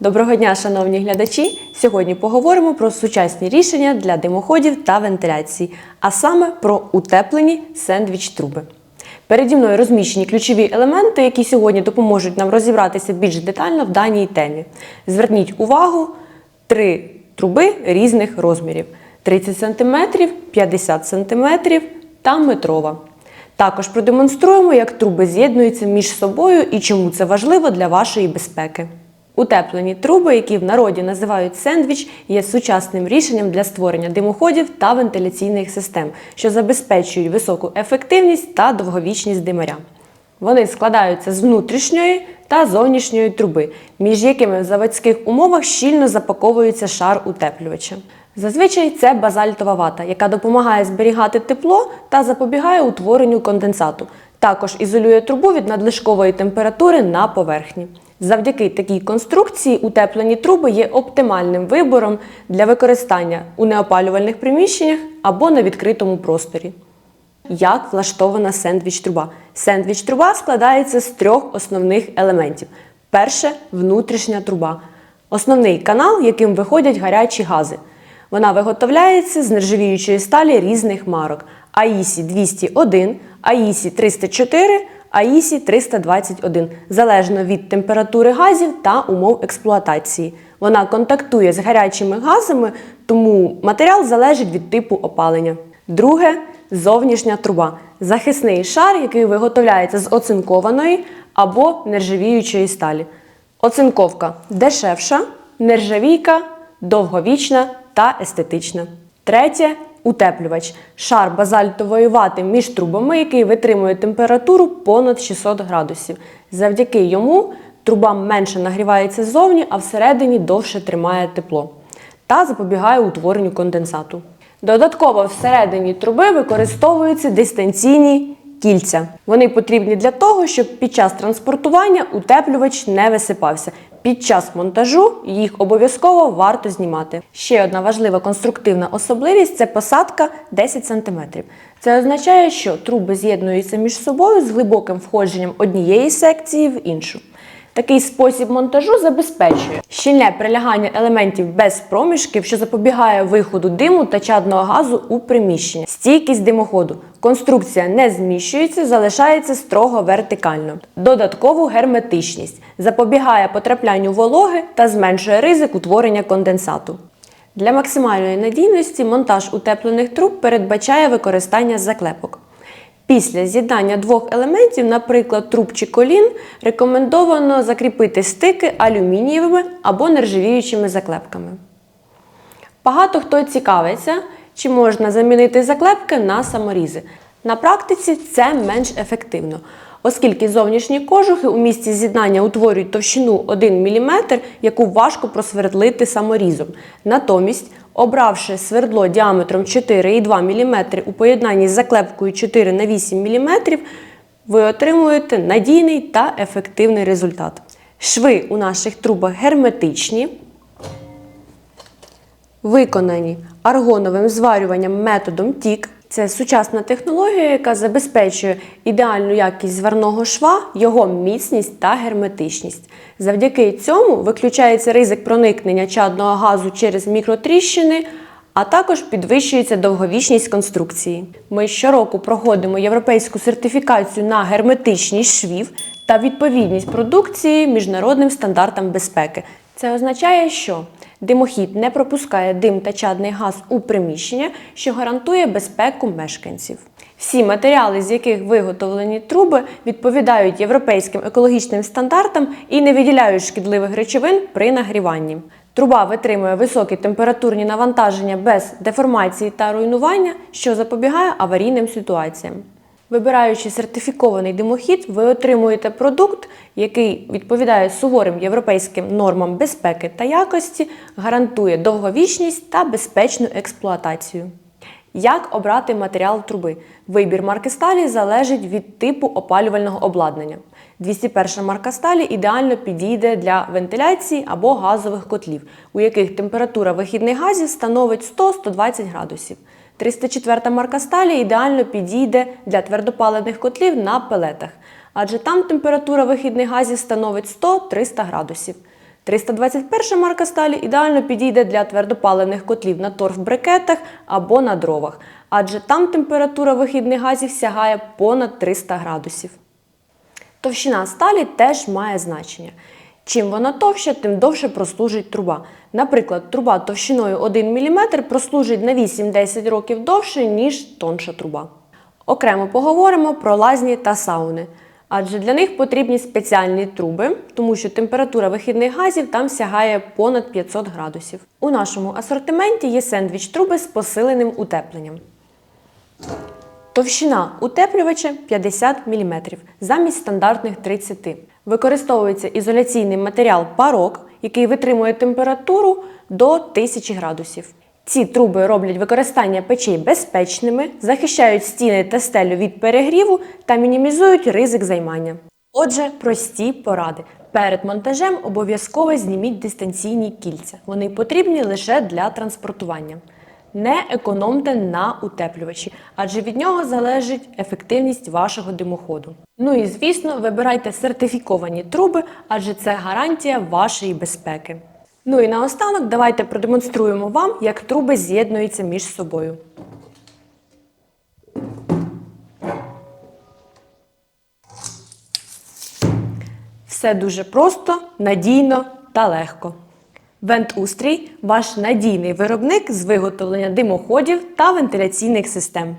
Доброго дня, шановні глядачі! Сьогодні поговоримо про сучасні рішення для димоходів та вентиляції, а саме про утеплені сендвіч-труби. Переді мною розміщені ключові елементи, які сьогодні допоможуть нам розібратися більш детально в даній темі. Зверніть увагу, три труби різних розмірів: 30 см, 50 см та метрова. Також продемонструємо, як труби з'єднуються між собою і чому це важливо для вашої безпеки. Утеплені труби, які в народі називають сендвіч, є сучасним рішенням для створення димоходів та вентиляційних систем, що забезпечують високу ефективність та довговічність димаря. Вони складаються з внутрішньої та зовнішньої труби, між якими в заводських умовах щільно запаковується шар утеплювача. Зазвичай це базальтова вата, яка допомагає зберігати тепло та запобігає утворенню конденсату. Також ізолює трубу від надлишкової температури на поверхні. Завдяки такій конструкції утеплені труби є оптимальним вибором для використання у неопалювальних приміщеннях або на відкритому просторі. Як влаштована сендвіч-труба? Сендвіч-труба складається з трьох основних елементів. Перше внутрішня труба. Основний канал, яким виходять гарячі гази. Вона виготовляється з нержавіючої сталі різних марок: АІСі 201, АІСі 304, АІСі 321, залежно від температури газів та умов експлуатації. Вона контактує з гарячими газами, тому матеріал залежить від типу опалення. Друге зовнішня труба. Захисний шар, який виготовляється з оцинкованої або нержавіючої сталі. Оцинковка дешевша, нержавійка довговічна та естетична. Третє утеплювач. Шар базальтової вати між трубами, який витримує температуру понад 600 градусів. Завдяки йому труба менше нагрівається ззовні, а всередині довше тримає тепло та запобігає утворенню конденсату. Додатково всередині труби використовуються дистанційні кільця. Вони потрібні для того, щоб під час транспортування утеплювач не висипався. Під час монтажу їх обов'язково варто знімати. Ще одна важлива конструктивна особливість це посадка 10 см. Це означає, що труби з'єднуються між собою з глибоким входженням однієї секції в іншу. Такий спосіб монтажу забезпечує щільне прилягання елементів без проміжків, що запобігає виходу диму та чадного газу у приміщення, стійкість димоходу. Конструкція не зміщується, залишається строго вертикально. Додаткову герметичність запобігає потраплянню вологи та зменшує ризик утворення конденсату. Для максимальної надійності монтаж утеплених труб передбачає використання заклепок. Після з'єднання двох елементів, наприклад, труб чи колін, рекомендовано закріпити стики алюмінієвими або нержавіючими заклепками. Багато хто цікавиться, чи можна замінити заклепки на саморізи. На практиці це менш ефективно, оскільки зовнішні кожухи у місці з'єднання утворюють товщину 1 мм, яку важко просвердлити саморізом. Натомість, обравши свердло діаметром 4,2 мм у поєднанні з заклепкою 4 на 8 мм, ви отримуєте надійний та ефективний результат. Шви у наших трубах герметичні, виконані аргоновим зварюванням методом тік. Це сучасна технологія, яка забезпечує ідеальну якість зварного шва, його міцність та герметичність. Завдяки цьому виключається ризик проникнення чадного газу через мікротріщини, а також підвищується довговічність конструкції. Ми щороку проходимо європейську сертифікацію на герметичність швів та відповідність продукції міжнародним стандартам безпеки. Це означає, що димохід не пропускає дим та чадний газ у приміщення, що гарантує безпеку мешканців. Всі матеріали, з яких виготовлені труби, відповідають європейським екологічним стандартам і не виділяють шкідливих речовин при нагріванні. Труба витримує високі температурні навантаження без деформації та руйнування, що запобігає аварійним ситуаціям. Вибираючи сертифікований димохід, ви отримуєте продукт, який відповідає суворим європейським нормам безпеки та якості, гарантує довговічність та безпечну експлуатацію. Як обрати матеріал труби? Вибір марки сталі залежить від типу опалювального обладнання. 201 марка сталі ідеально підійде для вентиляції або газових котлів, у яких температура вихідних газів становить 100-120 градусів. 304 марка сталі ідеально підійде для твердопаливних котлів на пелетах, адже там температура вихідних газів становить 100-300 градусів. 321 марка сталі ідеально підійде для твердопаливних котлів на торф-брикетах або на дровах, адже там температура вихідних газів сягає понад 300 градусів. Товщина сталі теж має значення. Чим вона товща, тим довше прослужить труба. Наприклад, труба товщиною 1 мм прослужить на 8-10 років довше, ніж тонша труба. Окремо поговоримо про лазні та сауни. Адже для них потрібні спеціальні труби, тому що температура вихідних газів там сягає понад 500 градусів. У нашому асортименті є сендвіч труби з посиленим утепленням. Товщина утеплювача 50 мм замість стандартних 30 Використовується ізоляційний матеріал парок, який витримує температуру до 1000 градусів. Ці труби роблять використання печей безпечними, захищають стіни та стелю від перегріву та мінімізують ризик займання. Отже, прості поради. Перед монтажем обов'язково зніміть дистанційні кільця. Вони потрібні лише для транспортування. Не економте на утеплювачі, адже від нього залежить ефективність вашого димоходу. Ну і звісно, вибирайте сертифіковані труби, адже це гарантія вашої безпеки. Ну і наостанок давайте продемонструємо вам, як труби з'єднуються між собою. Все дуже просто, надійно та легко. Вентустрій ваш надійний виробник з виготовлення димоходів та вентиляційних систем.